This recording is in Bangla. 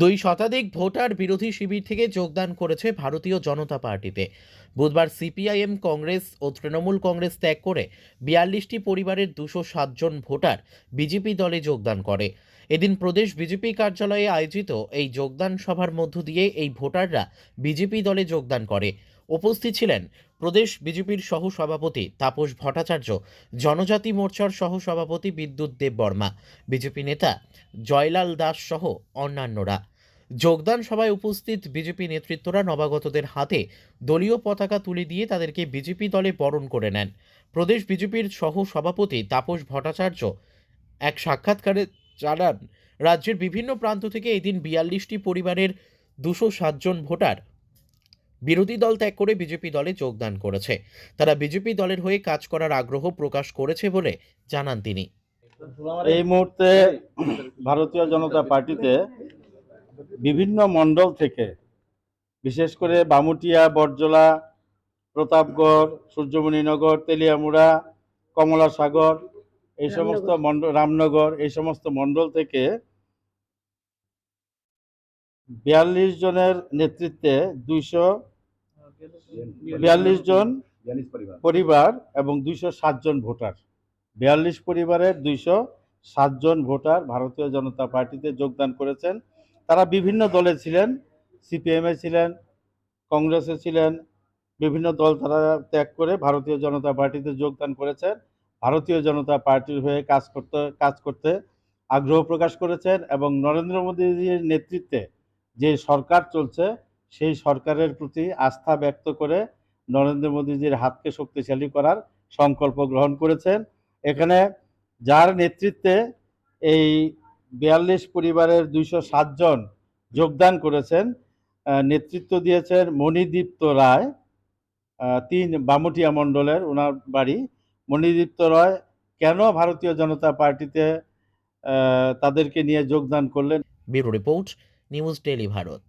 দুই শতাধিক ভোটার বিরোধী শিবির থেকে যোগদান করেছে ভারতীয় জনতা পার্টিতে। বুধবার সিপিআইএম কংগ্রেস ও তৃণমূল কংগ্রেস ত্যাগ করে বিয়াল্লিশটি পরিবারের দুশো সাতজন ভোটার বিজেপি দলে যোগদান করে। এদিন প্রদেশ বিজেপি কার্যালয়ে আয়োজিত এই যোগদান সভার মধ্য দিয়ে এই ভোটাররা বিজেপি দলে যোগদান করে। উপস্থিত ছিলেন প্রদেশ বিজেপির সহ সভাপতি তাপস ভট্টাচার্য, জনজাতি মোর্চার সহ সভাপতি বিদ্যুৎ দেব বর্মা, বিজেপি নেতা জয়লাল দাস সহ অন্যান্যরা। যোগদান সভায় উপস্থিত বিজেপি নেতৃত্বরা নবাগতদের হাতে দলীয় পতাকা তুলে দিয়ে তাদেরকে বিজেপি দলে বরণ করে নেন। প্রদেশ বিজেপির সহ সভাপতি তাপস ভট্টাচার্য এক সাক্ষাৎকারে জানান, রাজ্যের বিভিন্ন প্রান্ত থেকে এদিন বিয়াল্লিশটি পরিবারের দুশো সাতজন ভোটার বিরোধী দল ত্যাগ করে বিজেপি দলে যোগদান করেছে। তারা বিজেপি দলের হয়ে কাজ করার আগ্রহ প্রকাশ করেছে বলে জানান তিনি। এই মুহূর্তে ভারতীয় জনতা পার্টিতে বিভিন্ন মণ্ডল থেকে বিশেষ করে বামুটিয়া বরজলা প্রতাপগড় সূর্যমণিনগর তেলিয়ামুড়া কমলা সাগর এই সমস্ত মণ্ডল রামনগর এই সমস্ত মণ্ডল থেকে বিয়াল্লিশ জনের নেতৃত্বে দুইশো বিয়াল্লিশ জন পরিবার। এবং দুইশো জন ভোটার। বিয়াল্লিশ পরিবারের দুইশো সাতজন ভোটার ভারতীয় জনতা পার্টিতে যোগদান করেছেন। তারা বিভিন্ন দলে ছিলেন সিপিএমে ছিলেন কংগ্রেসে ছিলেন বিভিন্ন দল তারা ত্যাগ করে ভারতীয় জনতা পার্টিতে যোগদান করেছেন। ভারতীয় জনতা পার্টির হয়ে কাজ করতে কাজ করতে আগ্রহ প্রকাশ করেছেন এবং নরেন্দ্র মোদীজির নেতৃত্বে যে সরকার চলছে সেই সরকারের প্রতি আস্থা ব্যক্ত করে নরেন্দ্র মোদীজির হাতকে শক্তিশালী করার সংকল্প গ্রহণ করেছেন। এখানে যার নেতৃত্বে এই বিয়াল্লিশ পরিবারের দুইশো সাতজন যোগদান করেছেন নেতৃত্ব দিয়েছেন মণিদীপ্ত রায় তিন বামুটিয়া মণ্ডলের ওনার বাড়ি। মণিদীপ্ত রায় কেন ভারতীয় জনতা পার্টিতে তাদেরকে নিয়ে যোগদান করলেন? Bureau report, news daily Bharat.